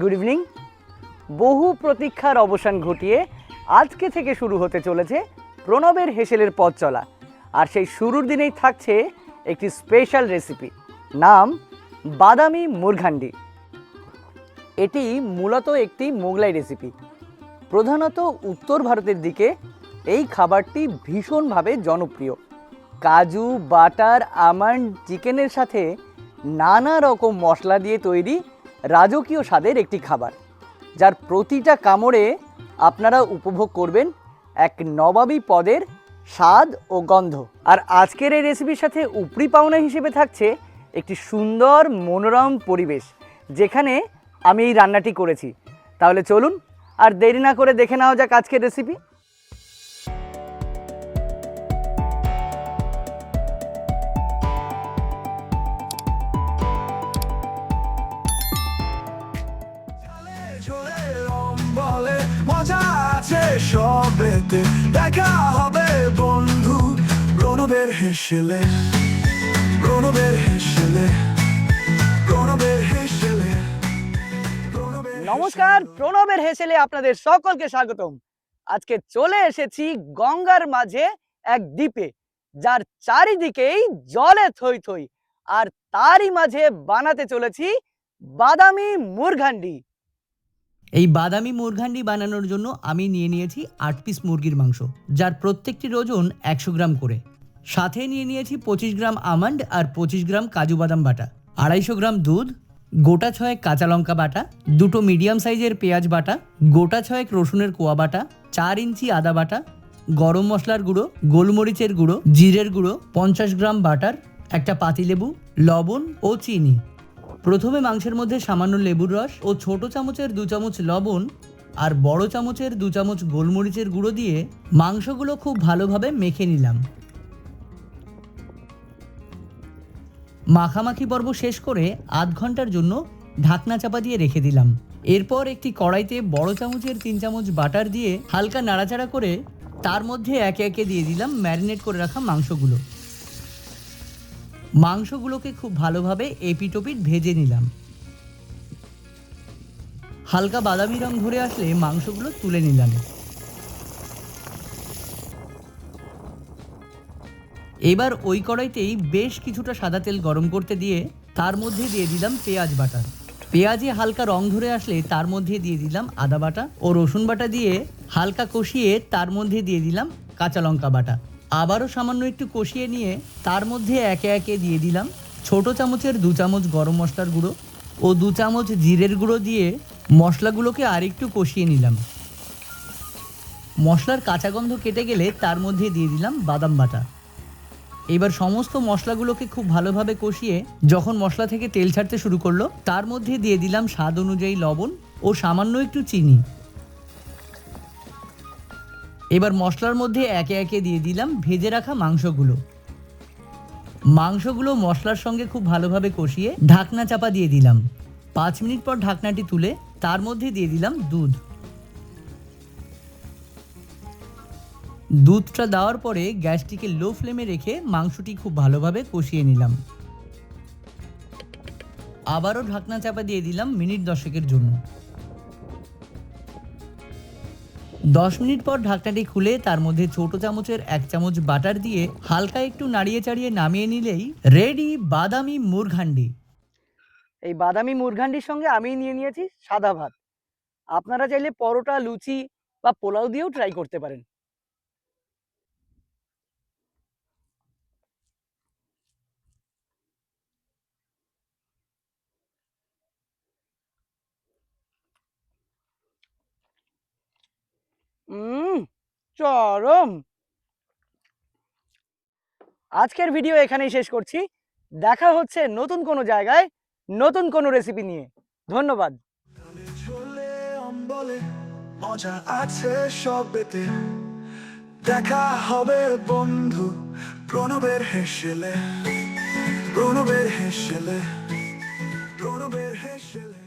Good evening বহু প্রতীক্ষার অবসান ঘটিয়ে আজকে থেকে শুরু হতে চলেছে প্রণবের হেসেলের পথ চলা। আর সেই শুরুর দিনেই থাকছে একটি স্পেশাল রেসিপি নাম বাদামি মুরঘান্ডি। এটি মূলত একটি মোগলাই রেসিপি প্রধানত উত্তর ভারতের দিকে এই খাবারটি ভীষণভাবে জনপ্রিয়। কাজু, বাটার, আমন্ড, চিকেনের সাথে নানা রকম মশলা দিয়ে তৈরি রাজকীয় স্বাদের একটি খাবার, যার প্রতিটা কামড়ে আপনারা উপভোগ করবেন এক নবাবী পদের স্বাদ ও গন্ধ। আর আজকের এই রেসিপির সাথে উপরি পাওনা হিসেবে থাকছে একটি সুন্দর মনোরম পরিবেশ, যেখানে আমি এই রান্নাটি করেছি। তাহলে চলুন, আর দেরি না করে দেখে নেওয়া যাক আজকের রেসিপি মজা আছে সবেতে, দেখা হবে বন্ধু। প্রণবের হেসেলে প্রণবের হেসেলে প্রণবের হেসেলে। নমস্কার, প্রণবের হেসেলে আপনাদের সকলকে স্বাগতম। আজকে চলে এসেছি গঙ্গার মাঝে এক দ্বীপে, যার চারিদিকেই জলে থই থই, আর তারই মাঝে বানাতে চলেছি বাদামি মুরঘান্ডি। এই বাদামি মুরঘান্ডি বানানোর জন্য আমি নিয়ে নিয়েছি আট পিস মুরগির মাংস, যার প্রত্যেকটির ওজন একশো গ্রাম করে। সাথে নিয়ে নিয়েছি পঁচিশ গ্রাম আমন্ড আর পঁচিশ গ্রাম কাজু বাদাম বাটা, আড়াইশো গ্রাম দুধ, গোটা ছয়েক কাঁচা লঙ্কা বাটা, দুটো মিডিয়াম সাইজের পেঁয়াজ বাটা, গোটা ছয়েক রসুনের কোয়া বাটা, চার ইঞ্চি আদা বাটা, গরম মশলার গুঁড়ো, গোলমরিচের গুঁড়ো, জিরের গুঁড়ো, পঞ্চাশ গ্রাম বাটার, একটা পাতিলেবু, লবণ ও চিনি। প্রথমে মাংসের মধ্যে সামান্য লেবুর রস ও ছোট চামচের দু চামচ লবণ আর বড় চামচের দু চামচ গোলমরিচের গুঁড়ো দিয়ে মাংসগুলো খুব ভালোভাবে মেখে নিলাম। মাখামাখি পর্ব শেষ করে আধ ঘণ্টার জন্য ঢাকনা চাপা দিয়ে রেখে দিলাম। এরপর একটি কড়াইতে বড় চামচের তিন চামচ বাটার দিয়ে হালকা নাড়াচাড়া করে তার মধ্যে একে একে দিয়ে দিলাম ম্যারিনেট করে রাখা মাংসগুলো। মাংসগুলোকে খুব ভালোভাবে এপিটোপিট ভেজে নিলাম। হালকা বাদামি রং ধরে আসলে মাংসগুলো তুলে নিলাম। এবার ওই কড়াইতেই বেশ কিছুটা সাদা তেল গরম করতে দিয়ে তার মধ্যে দিয়ে দিলাম পেঁয়াজ বাটা। পেঁয়াজে হালকা রং ধরে আসলে তার মধ্যে দিয়ে দিলাম আদা বাটা ও রসুন বাটা দিয়ে হালকা কষিয়ে তার মধ্যে দিয়ে দিলাম কাঁচা লঙ্কা বাটা। আবারও সামান্য একটু কষিয়ে নিয়ে তার মধ্যে একে একে দিয়ে দিলাম। ছোট চামচের দু চামচ গরম মশলার গুঁড়ো ও দু চামচ জিরের গুঁড়ো দিয়ে মশলাগুলোকে আরেকটু কষিয়ে নিলাম। মশলার কাঁচা গন্ধ কেটে গেলে তার মধ্যে দিয়ে দিলাম বাদাম বাটা। এবার সমস্ত মশলাগুলোকে খুব ভালোভাবে কষিয়ে যখন মশলা থেকে তেল ছাড়তে শুরু করল, তার মধ্যে দিয়ে দিলাম স্বাদ অনুযায়ী লবণ ও সামান্য একটু চিনি। এবার মশলার মধ্যে একে একে দিয়ে দিলাম ভেজে রাখা মাংসগুলো। মাংসগুলো মশলার সঙ্গে খুব ভালোভাবে কষিয়ে ঢাকনা চাপা দিয়ে দিলাম। পাঁচ মিনিট পর ঢাকনাটি তুলে তার মধ্যে দিয়ে দিলাম দুধ। দুধটা দেওয়ার পরে গ্যাসটিকে লো ফ্লেমে রেখে মাংসটি খুব ভালোভাবে কষিয়ে নিলাম। আবারও ঢাকনা চাপা দিয়ে দিলাম মিনিট দশেকের জন্য। দশ মিনিট পর ঢাকনাটি খুলে তার মধ্যে ছোট চামচের এক চামচ বাটার দিয়ে হালকা একটু নাড়িয়ে চাড়িয়ে নামিয়ে নিলেই রেডি বাদামি মুরঘান্ডি। এই বাদামি মুরঘান্ডির সঙ্গে আমি নিয়ে নিয়েছি সাদা ভাত। আপনারা চাইলে পরোটা, লুচি বা পোলাও দিয়েও ট্রাই করতে পারেন। উম, চরম। আজকের ভিডিও এখানেই শেষ করছি। দেখা হচ্ছে নতুন কোনো জায়গায়, নতুন কোনো রেসিপি নিয়ে। ধন্যবাদ। মজা আছে সবেতে। দেখা হবে বন্ধু প্রণবের হেসেলে। প্রণবের হেসেলে। প্রণবের হেসেলে।